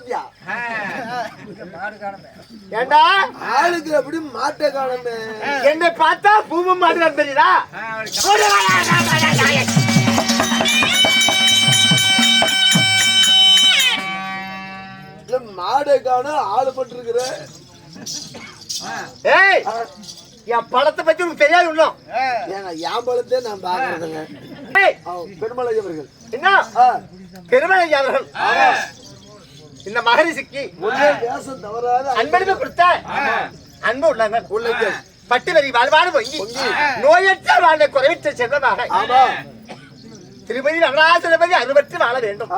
மாட்டு பாத்தியா ஏண்டா? ஆளுக்கு அப்படி மாட்டை காணமே. என்னை பார்த்தா பூமி மாதிரி தெரியுதா? மாடை காண ஆளு பட்டிருக்கிற ஏய் என் பழத்தை பத்தி உனக்கு தெரியாது இன்னும். ஏங்க என் பழத்தே நான் பாக்குறதுங்க ஏய். பெருமலை அவர்கள். என்ன? ஆ, பெருமை அவர்கள். இந்த மகரிஷிக்கு வேஷம் தவறாத அன்பளிப்பு கொடுத்த அன்பு உள்ளவங்க உள்ளங்கள். பட்டு வரி வாழ்வாடு பொங்கி. நோயற்ற வாழ்ந்த குறைவித்த செல்வமாக. ஆமா. திருப்பதி நடராஜபதி அறுபத்து வாழ வேண்டும்.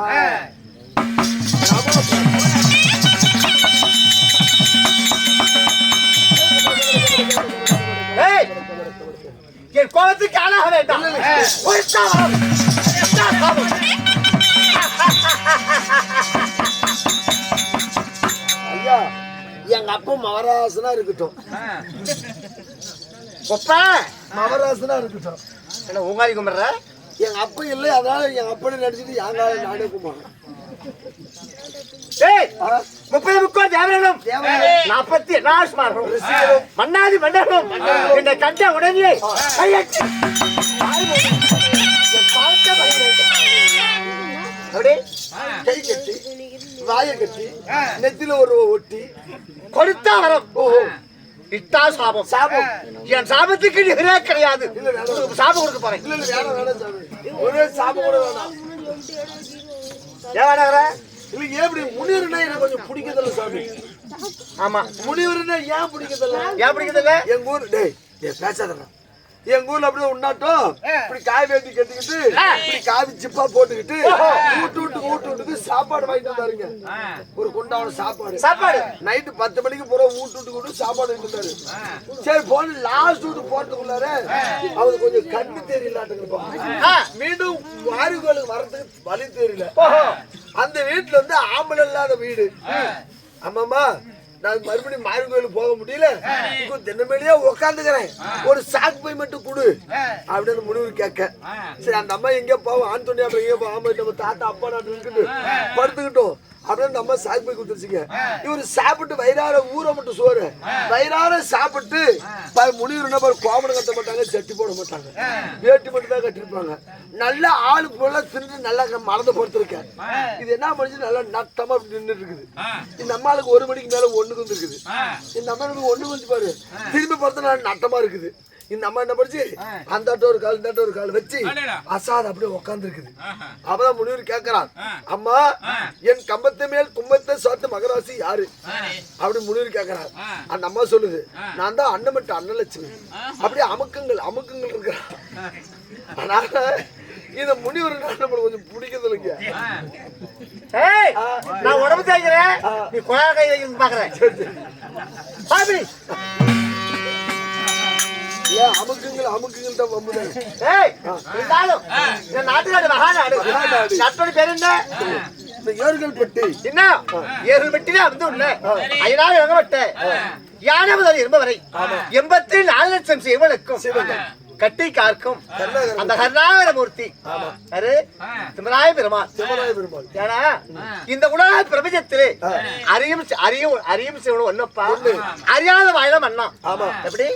என் கோபத்துக்கு ஆளாக வேண்டாம். ஐயா எங்க அப்பா மவராசனா இருக்கட்டும். ஒப்பா மவராசனா இருக்கட்டும். என்ன உங்காதி கும்பிடுற? எங்க அப்பா இல்லை அதனால எங்க அப்பனை நடிச்சிட்டு காலம் நானே கும்பிடுறேன். முப்பது முக்கோடி தேவனும் தேவனும். நாற்பத்தி எண்ணாயிரம் மன்னாதி மண்டலம் என்னை கண்ட உடனே கை கட்டி வாயை கட்டி நெத்தில ஒரு ஒட்டி கொடுத்தா வரம் ஓஹோ இட்டா சாபம். சாபம். என் சாபத்துக்கு நிகரே கிடையாது. சாபம் கொடுக்க சாமி ஒரே சாபம் கூட வேணாம். ஏன் இல்ல ஏன் இப்படி முனிவர்னா எனக்கு கொஞ்சம் பிடிக்கதில்ல சாமி? ஆமா. முனிவர்னா ஏன் பிடிக்கதில்ல? ஏன் பிடிக்குதுங்க எங்க ஊர் டேய் டேய் பேசாதடா. எங்க ஊர்ல அப்படியே உண்ணாட்டம். இப்படி காய் வேட்டி கட்டிக்கிட்டு இப்படி காவி சிப்பா போட்டுக்கிட்டு விட்டுக்கு சாப்பாடு வாங்கிட்டு வந்தாருங்க. ஒரு குண்டாவோட சாப்பாடு. சாப்பாடு. நைட்டு பத்து மணிக்கு பூரா விட்டு கூட சாப்பாடு வாங்கிட்டு சரி போன லாஸ்ட் வீட்டு போறதுக்குள்ளார அவருக்கு கொஞ்சம் கண்ணு தெரியலாட்டுங்க. மீண்டும் வாரிகோளுக்கு வர்றதுக்கு வழி தெரியல. அந்த வீட்டுல இருந்து ஆம்பளை இல்லாத வீடு. ஆமாமா நான் மறுபடியும் மாரியன் கோயிலுக்கு போக முடியல. இப்போ தினமேலியா உக்காந்துக்கிறேன். ஒரு சாக்கு பை மட்டும் கொடு. அப்படின்னு முடிவு கேட்க. சரி அந்த அம்மா எங்க போவோம் ஆண் துணி அப்புறம் எங்க போவோம் நம்ம தாத்தா அப்பா நான் படுத்துக்கிட்டோம். அப்படின்னு அந்த அம்மா சாக்கு பை கொடுத்துருச்சுங்க இவரு சாப்பிட்டு வயிறார ஊற மட்டும் சோறு. வயிறார சாப்பிட்டு முனிவர் என்ன கோமணம் கட்ட மாட்டாங்க சட்டி போட மாட்டாங்க. வேட்டி மட்டும் தான் கட்டிருப்பாங்க நல்ல ஆளு போல தின்னு நல்லா மறந்து படுத்திருக்கேன். இது என்ன பண்ணுச்சு? நல்லா நட்டமா நின்று இருக்குது இந்த அம்மாளுக்கு ஒரு மணிக்கு மேல ஒண்ணுக்கு வந்து இருக்குது இந்த அம்மாளுக்கு ஒண்ணு வந்து பாரு. திரும்பி பார்த்தா நட்டமா இருக்குது. இந்த அம்மா என்ன பண்ணுச்சு அந்த ஒரு கால் இந்த ஒரு கால் வச்சு அசாத் அப்படியே உட்கார்ந்து இருக்குது அப்பதான் முனிவர் கேட்கறான் அம்மா என் கம்பத்து மேல் கும்பத்தை சாத்து மகராசி யாரு? அப்படி முனிவர் கேட்கறான் அந்த அம்மா சொல்லுது நான் தான் அன்னமட்டு அன்னலட்சுமி. அப்படியே அமுக்கங்கள் அமுக்கங்கள் இருக்கிறான். அதனால இந்த முனிவர் நம்மளுக்கு கொஞ்சம் பிடிக்கிறது இல்லைங்க ஏய் நான் உடம்பு தேய்க்கிறேன். நீ குழாய் கை வைக்கிறது பாக்குறேன் பாபி. ஏன் அமுக்குங்கள் அமுக்குங்கள் தான் வம்புதான் ஏய் இருந்தாலும் இந்த நாட்டுக்காடு மகாநாடு நாட்டோட பேர் என்ன? இந்த ஏர்கள் பட்டி. என்ன? ஏழு வெட்டிலே வந்து உள்ள. ஐநாறு இறங்கப்பட்ட. யானை முதல் இரும்ப வரை. எண்பத்தி நாலு லட்சம் சிவனுக்கும் கட்டி காக்கும் அந்த கருணாகர மூர்த்தி யாரு? திமராய பெருமாள். ஏன்னா இந்த உலக பிரபஞ்சத்திலே அறியும் அறியும் அறியும் சிவனும் ஒன்னப்பா அறியாத வாயில மண்ணா ஆமா. எப்படி?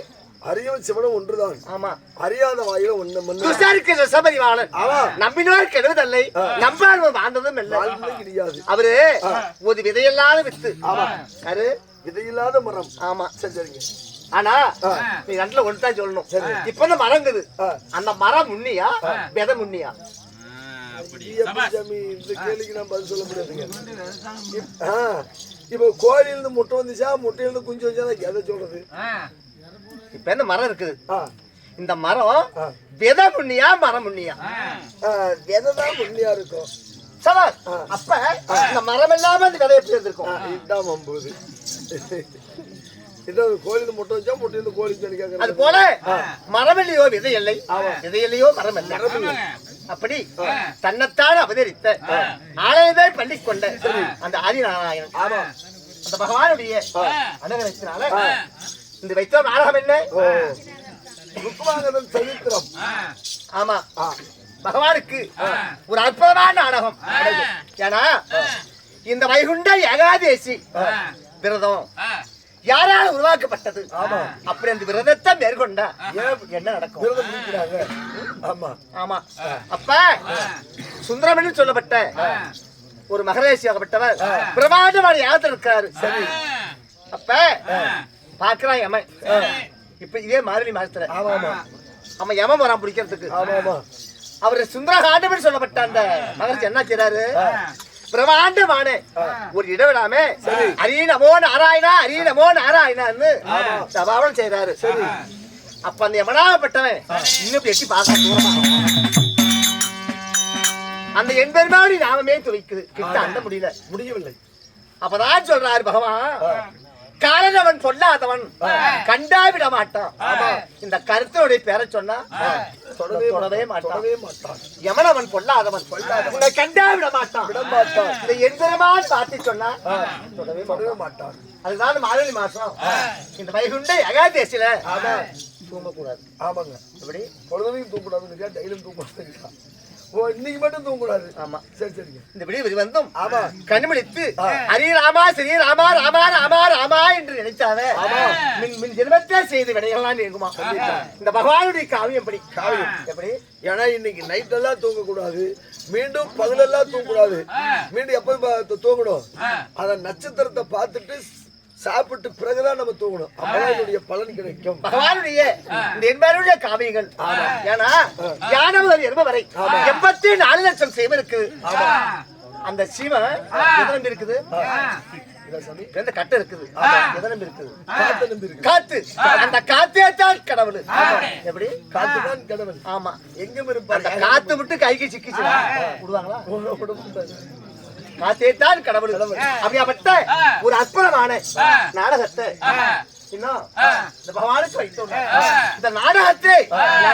அறியும் சிவனும் ஒன்றுதான். ஆமா. அறியாத வாயில ஒண்ணு மண்ணு துஷாருக்கு ரசபரிவாளன் ஆமா. நம்பினோர் கெடுவதில்லை. நம்பாழ்வு வாழ்ந்ததும் இல்லை. கிடையாது. அவரு ஒரு விதையில்லாத வித்து. யாரு? விதையில்லாத மரம். ஆமா. சரி சரிங்க ஆனா நீ ரெண்டுல ஒன்றுதான் சொல்லணும். இப்ப இந்த மரங்குது. அந்த மரம் முன்னியா விதை முன்னியா இந்த கேள்விக்கு நான் பதில் சொல்ல முடியாதுங்க இப்போ கோழில இருந்து முட்டை வந்துச்சா? முட்டையில இருந்து குஞ்சு வச்சா எதை சொல்றது? இப்ப இந்த மரம் இருக்குது? இந்த மரம். விதை முன்னியா மரம் முன்னியா ஆ, விதை தான் உண்மையா இருக்கும். சவால். அப்ப இந்த மரம் இல்லாம இந்த விதை எப்படி இருந்திருக்கும்? இதுதான் வம்புது. இதான் கோழில முட்டை வச்சா முட்டையில கோழி சொல்லி அது கேட்கறது போல மரம் இல்லையோ விதை இல்லை விதை இல்லையோ மரம் இல்லை அப்படி தன்னைத்தான் அவதரித்த ஆலயத்தை பள்ளி கொண்ட அந்த ஆதிநாராயணன். ஆமா. அந்த பகவானுடைய அனுகிரகத்தினால இந்த வைத்த நாடகம் என்ன? ஓ. ருக்மாங்கதன் சரித்திரம். ஆமா. பகவானுக்கு ஒரு அற்புதமான நாடகம் ஏன்னா இந்த வைகுண்ட ஏகாதேசி விரதம் யாரால உருவாக்கப்பட்டது? ஆமா. அப்படி அந்த விரதத்தை மேற்கொண்டா என்ன நடக்கும்? ஆமா. ஆமா. அப்ப சுந்தரமணி சொல்லப்பட்ட ஒரு மகரேசியாகப்பட்டவர் பிரமாண்டமான யாத்திரை இருக்காரு. சரி. அப்ப பாக்குறான் யமன் இப்ப இதே மார்கழி மாசத்துல ஆமா ஆமா. அவன் யமன் வரான் பிடிக்கிறதுக்கு. ஆமா ஆமா. அவர் சுந்தர காண்டவன் சொல்லப்பட்ட அந்த மகர்ஷி என்ன செய்றாரு? பிரமாண்டமான ஒரு இடவிடாம அரி நமோ நாராயணா அரி நமோ நாராயணான்னு சபாவனம் செய்றாரு. சரி. அப்ப அந்த யமனாகப்பட்டவன் இன்னும் எட்டி பார்க்க தூரமா அந்த எண்பெருமாடி நாமமே துவைக்குது கிட்ட அந்த முடியல. முடியவில்லை. அப்பதான் சொல்றாரு பகவான் காலனவன் பொல்லாதவன். கண்டா விட மாட்டான் இந்த கருத்தினுடைய பேரை சொன்னா தொடவே தொடவே மாட்டான். தொடவே மாட்டான். எவனவன் பொல்லாதவன். உன்னை கண்டா விட மாட்டான் விட மாட்டான் இந்த எந்திரமான் பார்த்து சொன்னா தொடவே தொடவே மாட்டான். அதுதான் மார்கழி மாசம். இந்த வைகுண்ட அகாதேசில தூங்கக்கூடாது. ஆமாங்க. எப்படி? பொழுதுனையும் தூங்கக்கூடாதுங்க டெய்லியும் தூங்கக்கூடாதுங்க ஓ இன்னைக்கு மட்டும் தூங்கக்கூடாது. ஆமா. சரி சரிங்க. இந்த விடி வந்தும். ஆமா. கண்ணிமிழித்து ஹரி ராமா ஸ்ரீ ராமா ராமா ராமா ராமா என்று நினைச்சாவே. மின் மின் ஜென்மத்தை செய்து விடையெல்லாம் நீங்குமா? இந்த பகவானுடைய காவியம் எப்படி காவியம். எப்படி? ஏன்னா இன்னைக்கு நைட் எல்லாம் தூங்கக்கூடாது. மீண்டும் பகலெல்லாம் தூங்கக்கூடாது. மீண்டும் எப்ப தூங்கணும்? அத நட்சத்திரத்தை பார்த்துட்டு சாப்பிட்டு பிறகுதான் நம்ம தூங்கணும். அப்பதான் பலன் கிடைக்கும். பகவானுடைய இந்த என்பவருடைய காவியங்கள். ஏன்னா யானவர் என்பவரை எண்பத்தி நாலு லட்சம் சீமன் இருக்கு அந்த சீமன் எதனம் இருக்குது? ரெண்டு கட்டை இருக்குது. எதனம் இருக்குது? காத்து காத்து. அந்த காத்தே தான் கடவுள். எப்படி? காத்துதான் கடவுள். ஆமா. எங்கும் இருப்பார். அந்த காத்து விட்டு கைக்கு சிக்கிச்சு விடுவாங்களா? காத்தே தான் கடவுள். அப்படியாப்பட்ட ஒரு அற்புதமான நாடகத்தை இன்னும் இந்த பகவானுக்கு வைத்தோம் இந்த நாடகத்தை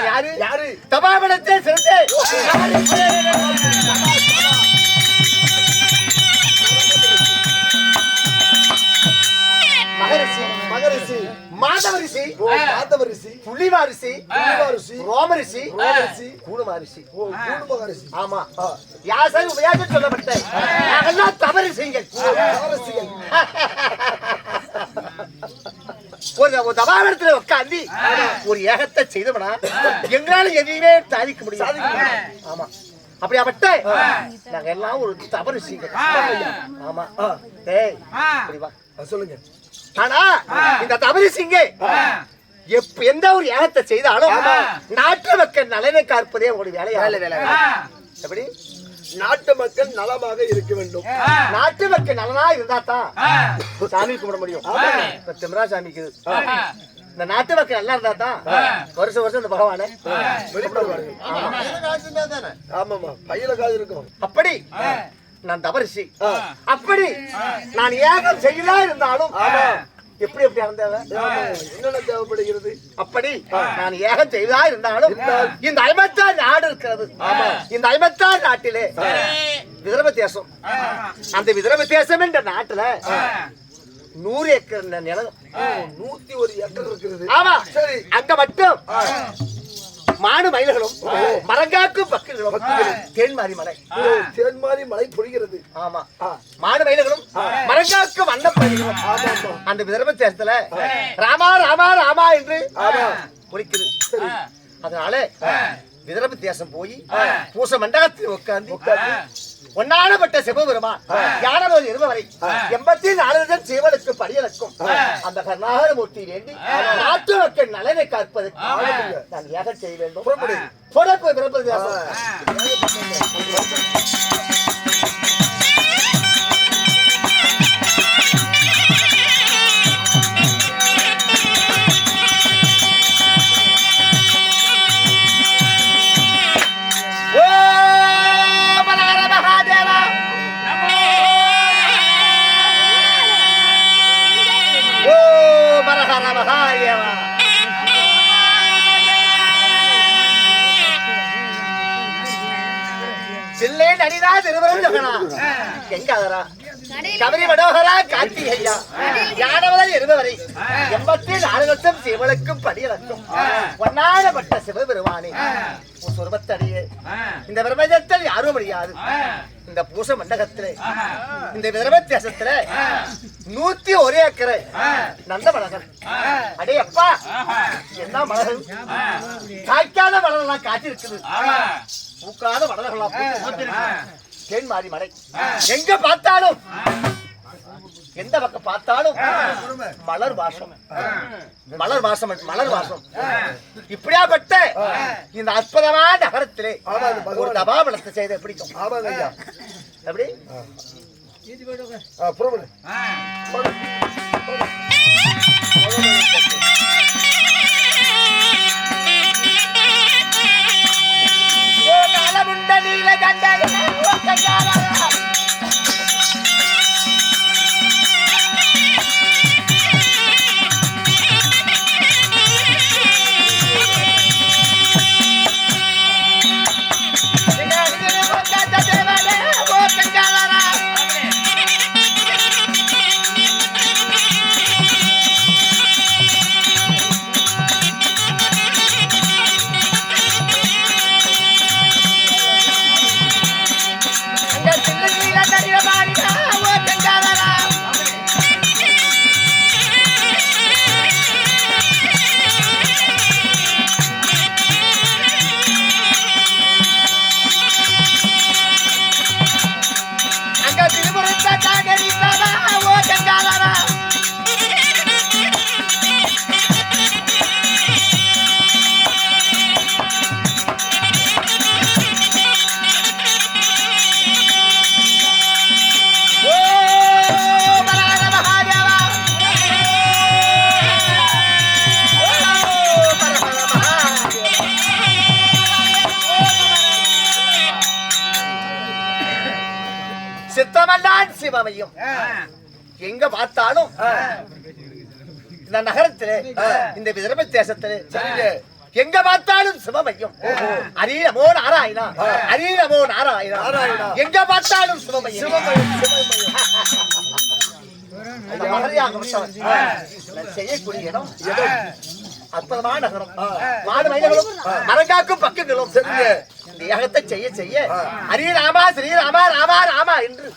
யாரு யாரு? தபாபலத்தை செலுத்தே மாதவரிசி மாதவரிசி புள்ளிவாரிசி புலிவாரிசி ரோமரிசி ரோமரிசி. கூடுமாரிசி ஓ கூடு மகரிசி ஆமா யாசர் உபயாசம் சொல்லப்பட்ட நாங்கெல்லாம் தவறு செய்யுங்கள். மகரிசிகள் ஒரு தபாபரத்துல உட்காந்து ஒரு ஏகத்தை செய்தோம்னா எங்களால எதையுமே சாதிக்க முடியும் ஆமா. அப்படியாப்பட்ட நாங்க எல்லாம் ஒரு தவறு செய்யுங்கள். ஆமா சொல்லுங்க. ஆனா இந்த தவறு சிங்க எப்ப எந்த ஒரு யாகத்தை செய்தாலும் நாட்டு மக்கள் நலனை காப்பதே உங்களுடைய வேலையா? எப்படி? நாட்டு மக்கள் நலமாக இருக்க வேண்டும். நாட்டு மக்கள் நலனா இருந்தா தான் சாமி கும்பிட முடியும். இப்ப திம்ரா சாமிக்கு. இந்த நாட்டு மக்கள் நல்லா இருந்தா தான் வருஷம் வருஷம் இந்த பகவான வெளிப்படுவார்கள் ஆமாமா பையில காது இருக்கும். அப்படி நான் தவறிசி அப்படி நான் ஏகம் செய்யலா இருந்தாலும் எப்படி எப்படி ஆமா, என்னென்ன தேவைப்படுகிறது? அப்படி நான் ஏகம் செய்தா இருந்தாலும் இந்த ஐம்பத்தாறு நாடு இருக்கிறது. இந்த ஐம்பத்தாறு நாட்டிலே விதர்ப தேசம். அந்த விதர்ப தேசம் என்ற நாட்டுல நூறு ஏக்கர் நிலம் நூத்தி ஒரு ஏக்கர் இருக்கிறது. ஆமா. சரி. அங்க மட்டும் மாடு மயில்களும் மரங்காக்கும் பக்குகளும் தேன்மாரி மலை. தேன்மாரி மழை பொழிகிறது. ஆமா. மாடு மயில்களும் ஆமா ஆமா. அந்த விதர்ப தேசத்துல ராமா ராமா ராமா என்று ஒலிக்குது அதனால விதர்ப தேசம் போய் பூச மண்டபத்தில் உட்கார்ந்து ஒன்னானப்பட்ட சிவபெருமான் யானவர் இருவரை எண்பத்தி நாலு சிவனுக்கு படியலுக்கும் அந்த மூர்த்தி வேண்டி நாட்டு மக்கள் நலனை காப்பதற்கு நான் ஏக செய்ய வேண்டும். புறப்படு. புறப்பு எங்க அதரா கபரி மனோகரா கார்த்திகையா யானவரை இருபவரை எண்பத்தி நாலு லட்சம் சிவனுக்கும் படியலக்கும் ஒன்னான அப்பேற்பட்ட சிவபெருமானே. உன் சொருபத்தடியே இந்த பிரபஞ்சத்தில் யாரும் முடியாது. இந்த பூச மண்டகத்திலே. இந்த விதர்பத்தியாசத்திலே நூத்தி ஒரு ஏக்கரை நந்த மலகன் அடே அப்பா என்ன மலர்கள்? காய்க்காத மலர்கள்லாம் காய்ச்சிருக்குது பூக்காத மலர்கள்லாம் பூத்திருக்கு. தேன் மாறி மலை எங்க பார்த்தாலும் எந்த பக்கம் பார்த்தாலும் மலர் வாசம். மலர் வாசம் மலர் வாசம். இப்படியாப்பட்ட இந்த அற்புதமான நகரத்திலே ஒரு தபாபலத்தை செய்த பிடிக்கும். ஆ, புறப்படு ஓ நலமுண்ட நீலகண்டன சிவமையும் எங்க பார்த்தாலும் இந்த நகரத்திலே இந்த விதர்ப தேசத்திலே. எங்க பார்த்தாலும் சிவமையும். அரியமோ நாராயணா? அரியமோ நாராயணா? நாராயணா. எங்க பார்த்தாலும் சிவமையும். செய்யக்கூடிய இடம் அற்புதமான நகரம். மாடு மையங்களும் மரங்காக்கும் பக்கங்களும் சரிங்க. இந்த யாகத்தை செய்ய செய்ய ஹரிராமா ஸ்ரீராமா ராமா ராமா என்று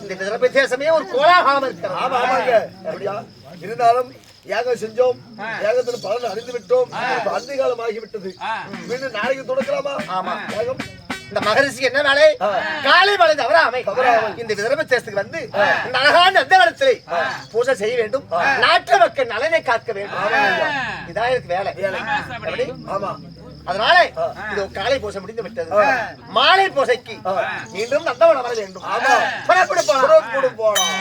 இந்த விதர்ப தேசமே ஒரு கோலாகலம் இருக்கிறது ஆமா ஆமாங்க அப்படியா இருந்தாலும் யாகம் செஞ்சோம் யாகத்துல பலன் அறிந்து விட்டோம் அந்தி காலம் ஆகிவிட்டது மீண்டும் நாளைக்கு தொடக்கலாமா ஆமா. யாகம் இந்த மகரிஷி என்ன வேலை காலை மலை தவறாமை இந்த விதர்ப தேசத்துக்கு வந்து இந்த அழகான அந்த இடத்திலே பூஜை செய்ய வேண்டும் நாட்டு மக்கள் நலனை காக்க வேண்டும் இதான் எனக்கு வேலை? ஆமா அதனால இது காலை பூசை முடிந்து விட்டது. மாலை பூசைக்கு மீண்டும் நந்தவனம் வர வேண்டும். போனோம் போறோம்